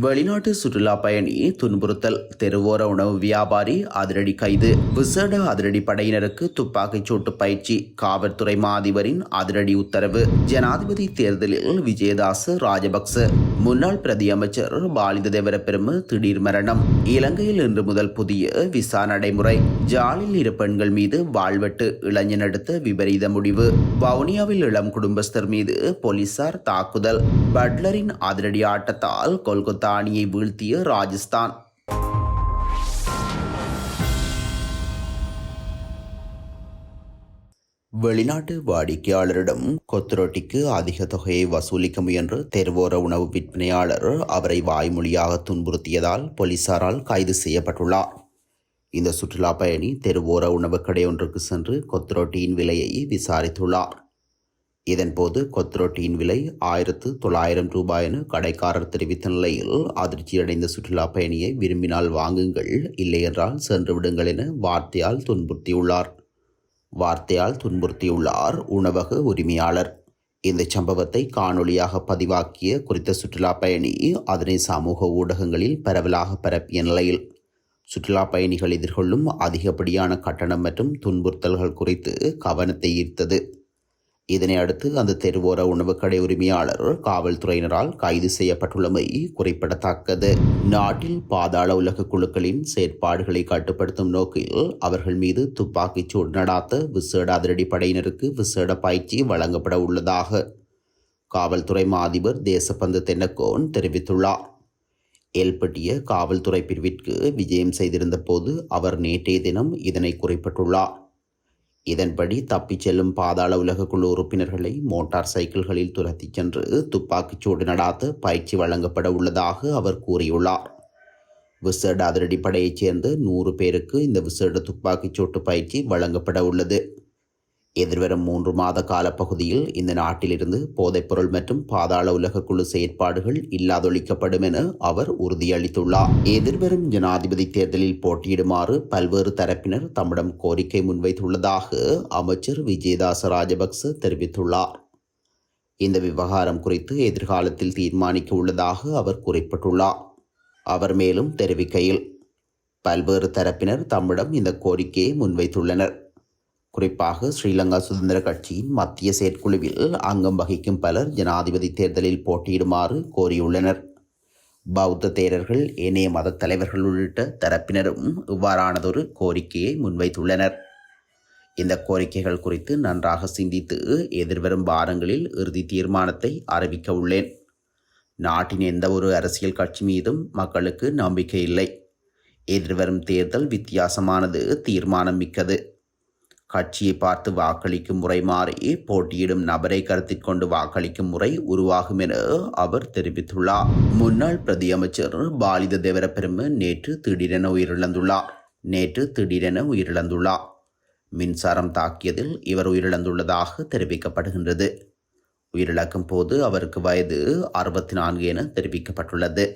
வெளிநாட்டு சுற்றுலா பயணி துன்புறுத்தல் தெருவோர உணவு வியாபாரி அதிரடி கைது விசேட அதிரடி படையினருக்கு துப்பாக்கிச் சூட்டு பயிற்சி காவல்துறை மாதிபரின் அதிரடி உத்தரவு. ஜனாதிபதி தேர்தலில் விஜயதாச ராஜபக்ச முன்னாள் பிரதி அமைச்சர் பாலித தேவரப்பெரும திடீர் மரணம். இலங்கையில் இன்று முதல் புதிய விசா நடைமுறை. ஜாலில் இரு பெண்கள் மீது வாழ்வெட்டு இளைஞன் எடுத்த விபரீத முடிவு. வவுனியாவில் இளம் குடும்பஸ்தர் மீது போலீசார் தாக்குதல். பட்லரின் அதிரடி ஆட்டத்தால் கொல்கத்தா அணியை வீழ்த்திய ராஜஸ்தான். வெளிநாட்டு வாடிக்கையாளரிடம் கொத்துரொட்டிக்கு அதிக தொகையை வசூலிக்க முயன்ற தெருவோர உணவு விற்பனையாளர் அவரை வாய்மொழியாக துன்புறுத்தியதால் போலீசாரால் கைது செய்யப்பட்டுள்ளார். இந்த சுற்றுலா பயணி தெருவோர உணவுக் கடை ஒன்றுக்கு சென்று கொத்துரொட்டியின் விலையை விசாரித்துள்ளார். இதன்போது கொத்ரோட்டியின் விலை ஆயிரத்து தொள்ளாயிரம் ரூபாய் என கடைக்காரர் தெரிவித்த நிலையில் அதிர்ச்சியடைந்த சுற்றுலா பயணியை விரும்பினால் வாங்குங்கள் இல்லையென்றால் சென்று விடுங்கள் என வார்த்தையால் துன்புறுத்தியுள்ளார். வார்த்தையால் துன்புறுத்தியுள்ளார் உணவக உரிமையாளர். இந்த சம்பவத்தை காணொளியாக பதிவாக்கிய குறித்த சுற்றுலா பயணி அதனை சமூக ஊடகங்களில் பரவலாக பரப்பிய நிலையில் சுற்றுலா பயணிகள் எதிர்கொள்ளும் அதிகப்படியான கட்டணம் மற்றும் துன்புறுத்தல்கள் குறித்து கவனத்தை ஈர்த்தது. இதனை அடுத்து அந்த தெருவோர உணவுக்கடை உரிமையாளர் காவல்துறையினரால் கைது செய்யப்பட்டுள்ளமை குறிப்பிடத்தக்கது. நாட்டில் பாதாள உலக குழுக்களின் செயற்பாடுகளை கட்டுப்படுத்தும் நோக்கில் அவர்கள் மீது துப்பாக்கிச் சூடு நடாத்த விசேட அதிரடி படையினருக்கு விசேட பயிற்சி வழங்கப்பட உள்ளதாக காவல்துறை மாதிபர் தேசபந்து தென்னக்கோன் தெரிவித்துள்ளார். ஏல்பட்டிய காவல்துறை பிரிவிற்கு விஜயம் செய்திருந்த போது அவர் நேற்றைய தினம் இதனை குறிப்பிட்டுள்ளார். இதன்படி தப்பிச் செல்லும் பாதாள உலக குழு உறுப்பினர்களை மோட்டார் சைக்கிள்களில் துரத்திச் சென்று துப்பாக்கிச்சூடு நடாத்த பயிற்சி வழங்கப்பட உள்ளதாக அவர் கூறியுள்ளார். விசேட அதிரடிப்படையைச் சேர்ந்த நூறு பேருக்கு இந்த விசேட துப்பாக்கிச்சூட்டு பயிற்சி வழங்கப்பட உள்ளது. எதிர்வரும் மூன்று மாத காலப்பகுதியில் இந்த நாட்டிலிருந்து போதைப்பொருள் மற்றும் பாதாள உலக குழு செயற்பாடுகள் இல்லாதொழிக்கப்படும் என அவர் உறுதியளித்துள்ளார். எதிர்வரும் ஜனாதிபதி தேர்தலில் போட்டியிடுமாறு பல்வேறு தரப்பினர் தம்மிடம் கோரிக்கை முன்வைத்துள்ளதாக அமைச்சர் விஜயதாச ராஜபக்ச தெரிவித்துள்ளார். இந்த விவகாரம் குறித்து எதிர்காலத்தில் தீர்மானிக்க உள்ளதாக அவர் குறிப்பிட்டுள்ளார். அவர் மேலும் தெரிவிக்கையில் பல்வேறு தரப்பினர் தம்மிடம் இந்த கோரிக்கையை முன்வைத்துள்ளனர். குறிப்பாக ஸ்ரீலங்கா சுதந்திர கட்சியின் மத்திய செயற்குழுவில் அங்கம் வகிக்கும் பலர் ஜனாதிபதி தேர்தலில் போட்டியிடுமாறு கோரியுள்ளனர். பௌத்த தேரர்கள் ஏனைய மதத் தலைவர்கள் உள்ளிட்ட தரப்பினரும் இவ்வாறானதொரு கோரிக்கையை முன்வைத்துள்ளனர். இந்த கோரிக்கைகள் குறித்து நன்றாக சிந்தித்து எதிர்வரும் வாரங்களில் இறுதி தீர்மானத்தை அறிவிக்க உள்ளேன். நாட்டின் எந்த ஒரு அரசியல் கட்சி மீதும் மக்களுக்கு நம்பிக்கை இல்லை. எதிர்வரும் தேர்தல் வித்தியாசமானது தீர்மானம் மிக்கது. கட்சியை பார்த்து வாக்களிக்கும் முறை மாறி போட்டியிடும் நபரை கருத்தில் கொண்டு வாக்களிக்கும் முறை உருவாகும் என அவர் தெரிவித்துள்ளார். முன்னாள் பிரதி அமைச்சர் பாலித தேவரப்பெரும நேற்று திடீரென உயிரிழந்துள்ளார். நேற்று திடீரென உயிரிழந்துள்ளார். மின்சாரம் தாக்கியதில் இவர் உயிரிழந்துள்ளதாக தெரிவிக்கப்படுகின்றது. உயிரிழக்கும் போது அவருக்கு வயது அறுபத்தி நான்கு என தெரிவிக்கப்பட்டுள்ளது.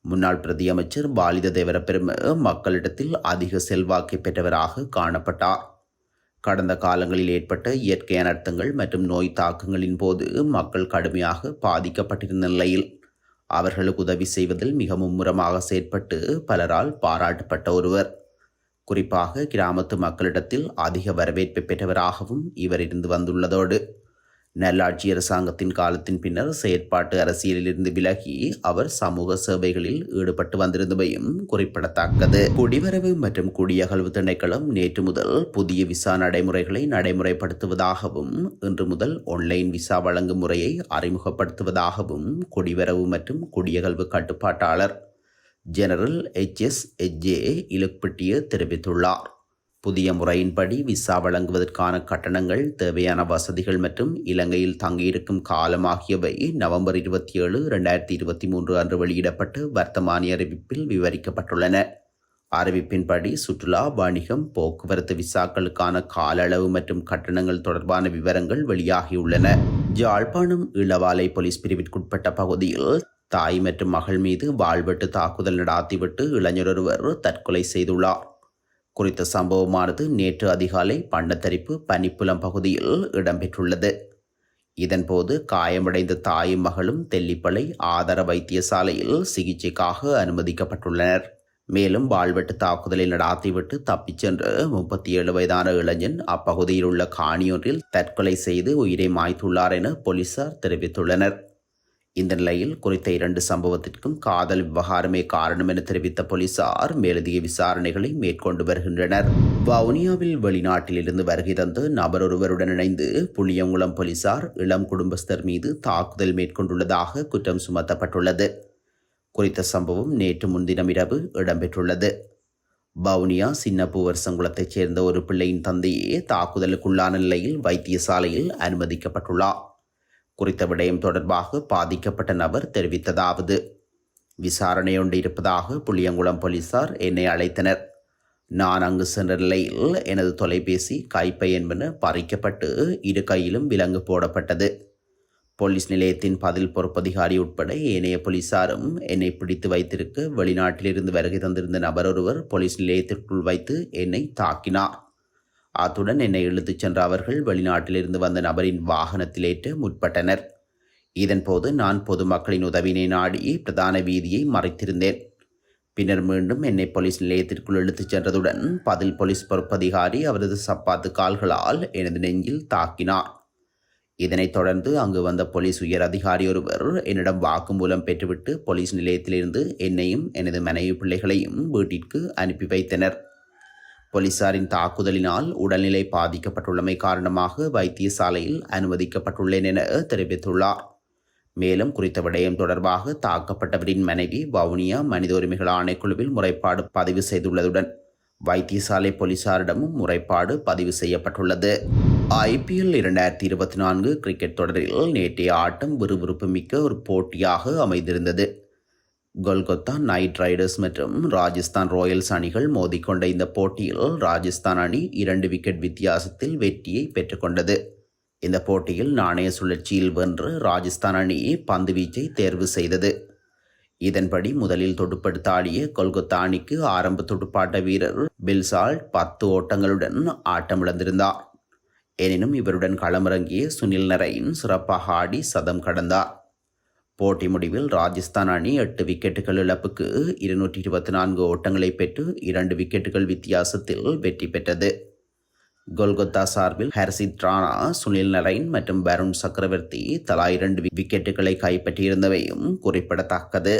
முன்னாள் பிரதியமைச்சர் பாலித தேவரப்பெரும மக்களிடத்தில் அதிக செல்வாக்கை பெற்றவராக காணப்பட்டார். கடந்த காலங்களில் ஏற்பட்ட இயற்கை அனர்த்தங்கள் மற்றும் நோய் தாக்கங்களின் போது மக்கள் கடுமையாக பாதிக்கப்பட்டிருந்த நிலையில் அவர்களுக்கு உதவி செய்வதில் மிக மும்முரமாக செயற்பட்டு பலரால் பாராட்டப்பட்ட ஒருவர். குறிப்பாக கிராமத்து மக்களிடத்தில் அதிக வரவேற்பை பெற்றவராகவும் இவர் இருந்து வந்துள்ளதோடு நல்லாட்சி அரசாங்கத்தின் காலத்தின் பின்னர் செயற்பாட்டு அரசியலிலிருந்து விலகி அவர் சமூக சேவைகளில் ஈடுபட்டு வந்திருந்தமையும் குறிப்பிடத்தக்கது. குடிவரவு மற்றும் குடியகழ்வு திணைக்களம் நேற்று முதல் புதிய விசா நடைமுறைகளை நடைமுறைப்படுத்துவதாகவும் இன்று முதல் ஆன்லைன் விசா வழங்கும் முறையை அறிமுகப்படுத்துவதாகவும் குடிவரவு மற்றும் குடியகழ்வு கட்டுப்பாட்டாளர் general H S H J Ilakpitiya தெரிவித்துள்ளார். புதிய முறையின்படி விசா வழங்குவதற்கான கட்டணங்கள் தேவையான வசதிகள் மற்றும் இலங்கையில் தங்கியிருக்கும் காலம் ஆகியவை நவம்பர் இருபத்தி ஏழு ரெண்டாயிரத்தி இருபத்தி மூன்று அன்று வெளியிடப்பட்டு வர்த்தமானி அறிவிப்பில் விவரிக்கப்பட்டுள்ளன. அறிவிப்பின்படி சுற்றுலா வணிகம் போக்குவரத்து விசாக்களுக்கான கால அளவு மற்றும் கட்டணங்கள் தொடர்பான விவரங்கள் வெளியாகியுள்ளன. ஜாழ்ப்பாணம் இளவாலை போலீஸ் பிரிவிற்குட்பட்ட பகுதியில் தாய் மற்றும் மகள் மீது வாழ்வெட்டு தாக்குதல் நடாத்திவிட்டு இளைஞரொருவர் தற்கொலை செய்துள்ளார். குறித்த சம்பவமானது நேற்று அதிகாலை பண்டத்தரிப்பு பனிப்புலம் பகுதியில் இடம்பெற்றுள்ளது. இதன்போது காயமடைந்த தாயும் மகளும் தெல்லிப்பளை ஆதார வைத்தியசாலையில் சிகிச்சைக்காக அனுமதிக்கப்பட்டுள்ளனர். மேலும் வாழ்வெட்டு தாக்குதலை நடாத்திவிட்டு தப்பிச் சென்ற முப்பத்தி ஏழு வயதான இளைஞன் அப்பகுதியில் உள்ள காணியொன்றில் தற்கொலை செய்து உயிரை மாய்த்துள்ளார் என போலீசார் தெரிவித்துள்ளனர். இந்த நிலையில் குறித்த இரண்டு சம்பவத்திற்கும் காதல் விவகாரமே காரணம் என தெரிவித்த போலீசார் மேலதிக விசாரணைகளை மேற்கொண்டு வருகின்றனர். வவுனியாவில் வெளிநாட்டிலிருந்து வருகை தந்து நபர் ஒருவருடன் இணைந்து புளியங்குளம் போலீசார் இளம் குடும்பஸ்தர் மீது தாக்குதல் மேற்கொண்டுள்ளதாக குற்றம் சுமத்தப்பட்டுள்ளது. குறித்த சம்பவம் நேற்று முன்தினம் இரவு இடம்பெற்றுள்ளது. வவுனியா சின்னப்பூவர் சங்குளத்தைச் சேர்ந்த ஒரு பிள்ளையின் தந்தையே தாக்குதலுக்குள்ளான நிலையில் வைத்தியசாலையில் அனுமதிக்கப்பட்டுள்ளார். குறித்த விடயம் தொடர்பாக பாதிக்கப்பட்ட நபர் தெரிவித்ததாவது. விசாரணை இருப்பதாக புளியங்குளம் போலீசார் என்னை அழைத்தனர். நான் அங்கு சென்ற நிலையில் எனது தொலைபேசி கைப்பை என்பன பறிக்கப்பட்டு இரு கையிலும் விலங்கு போடப்பட்டது. போலீஸ் நிலையத்தின் பதில் பொறுப்பதிகாரி உட்பட ஏனைய போலீசாரும் என்னை பிடித்து வைத்திருக்க வெளிநாட்டிலிருந்து வருகை தந்திருந்த நபர் ஒருவர் போலீஸ் நிலையத்திற்குள் வைத்து என்னை தாக்கினார். அத்துடன் என்னை இழுத்துச் சென்ற அவர்கள் வெளிநாட்டிலிருந்து வந்த நபரின் வாகனத்தில் ஏற்ற முற்பட்டனர் இதன்போது நான் பொதுமக்களின் உதவினை நாடி பிரதான வீதியை மறைத்திருந்தேன். பின்னர் மீண்டும் என்னை போலீஸ் நிலையத்திற்குள் இழுத்துச் சென்றதுடன் பதில் போலீஸ் பொறுப்பதிகாரி அவரது சப்பாத்து கால்களால் எனது நெஞ்சில் தாக்கினார். இதனைத் தொடர்ந்து அங்கு வந்த போலீஸ் உயர் அதிகாரி ஒருவர் என்னிடம் வாக்குமூலம் பெற்றுவிட்டு போலீஸ் நிலையத்திலிருந்து என்னையும் எனது மனைவி பிள்ளைகளையும் வீட்டிற்கு அனுப்பி வைத்தனர். போலீசாரின் தாக்குதலினால் உடல்நிலை பாதிக்கப்பட்டுள்ளமை காரணமாக வைத்தியசாலையில் அனுமதிக்கப்பட்டுள்ளேன் என தெரிவித்துள்ளார். மேலும் குறித்த விடயம் தொடர்பாக தாக்கப்பட்டவரின் மனைவி வவுனியா மனித உரிமைகள் ஆணைக்குழுவில் முறைப்பாடு பதிவு செய்துள்ளதுடன் வைத்தியசாலை போலீசாரிடமும் முறைப்பாடு பதிவு செய்யப்பட்டுள்ளது. ஐபிஎல் இரண்டாயிரத்தி இருபத்தி நான்கு கிரிக்கெட் தொடரில் நேற்றைய ஆட்டம் விறுவிறுப்பு மிக்க ஒரு போட்டியாக அமைந்திருந்தது. கொல்கத்தா நைட் ரைடர்ஸ் மற்றும் ராஜஸ்தான் ராயல்ஸ் அணிகள் மோதிக்கொண்ட இந்த போட்டியில் ராஜஸ்தான் அணி இரண்டு விக்கெட் வித்தியாசத்தில் வெற்றியை பெற்றுக்கொண்டது. இந்த போட்டியில் நாணய சுழற்சியில் வென்று ராஜஸ்தான் அணி பந்து வீச்சை தேர்வு செய்தது. இதன்படி முதலில் துடுப்படுத்த ஆடிய கொல்கத்தா அணிக்கு ஆரம்ப துடுப்பாட்ட வீரர் பில்சால் பத்து ஓட்டங்களுடன் ஆட்டமிழந்திருந்தார். எனினும் இவருடன் களமிறங்கிய சுனில் நரையின் சிறப்பாக ஆடி சதம் கடந்தார். போட்டி முடிவில் ராஜஸ்தான் அணி எட்டு விக்கெட்டுகள் இழப்புக்கு இருநூற்றி இருபத்தி நான்கு ஓட்டங்களை பெற்று இரண்டு விக்கெட்டுகள் வித்தியாசத்தில் வெற்றி பெற்றது. கொல்கத்தா சார்பில் ஹர்சித் ராணா சுனில் நரைன் மற்றும் வருண் சக்கரவர்த்தி தலா இரண்டு விக்கெட்டுகளை கைப்பற்றியிருந்தவையும் குறிப்பிடத்தக்கது.